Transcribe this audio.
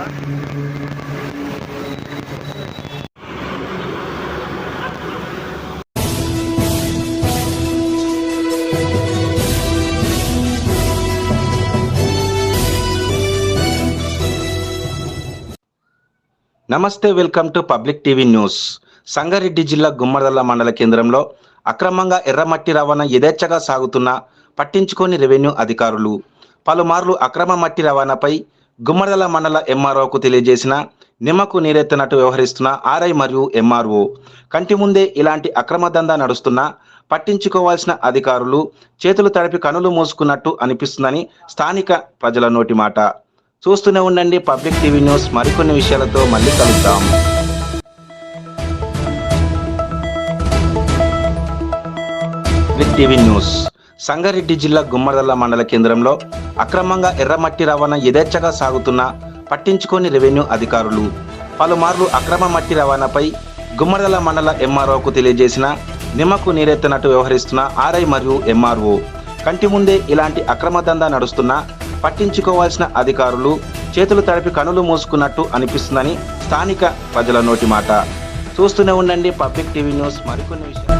నమస్తే welcome to public TV news. Sangareddy జిల్లా గుమ్మడదల్ల మండల కేంద్రంలో అక్రమంగా ఎర్రమట్టి రవాణా యథేచ్ఛగా సాగుతున్న పట్టించుకోని రెవెన్యూ అధికారులు. పలుమార్లు అక్రమ మట్టి రవాణాపై గుమ్మడదల మండల ఎంఆర్ఓకు తెలియజేసిన నిమ్మకు నీరెత్తినట్టు వ్యవహరిస్తున్న ఆర్ఐ మరియు ఎంఆర్ఓ. కంటి ముందే ఇలాంటి అక్రమ దందా నడుస్తున్నా పట్టించుకోవాల్సిన అధికారులు చేతులు తడిపి కనులు మూసుకున్నట్టు అనిపిస్తుందని స్థానిక ప్రజల నోటి మాట. చూస్తూనే ఉండండి పబ్లిక్ టీవీ న్యూస్. మరికొన్ని విషయాలతో మళ్ళీ కలుద్దాం. Public TV news. సంగారెడ్డి జిల్లా గుమ్మడదల్ల మండల కేంద్రంలో అక్రమంగా ఎర్రమట్టి రవాణా యథేచ్ఛగా సాగుతున్న పట్టించుకోని రెవెన్యూ అధికారులు పలుమార్లు అక్రమ మట్టి రవాణాపై గుమ్మడదల మండల ఎంఆర్ఓకు తెలియజేసిన నిమ్మకు నీరెత్తినట్టు వ్యవహరిస్తున్న ఆర్ఐ మరియు ఎంఆర్ఓ. కంటి ముందే ఇలాంటి అక్రమ దందా నడుస్తున్నా పట్టించుకోవాల్సిన అధికారులు చేతులు తడిపి కనులు మూసుకున్నట్టు అనిపిస్తుందని స్థానిక ప్రజల నోటి మాట. చూస్తూనే ఉండండి పబ్లిక్ టీవీ న్యూస్. మరికొన్ని విషయాలు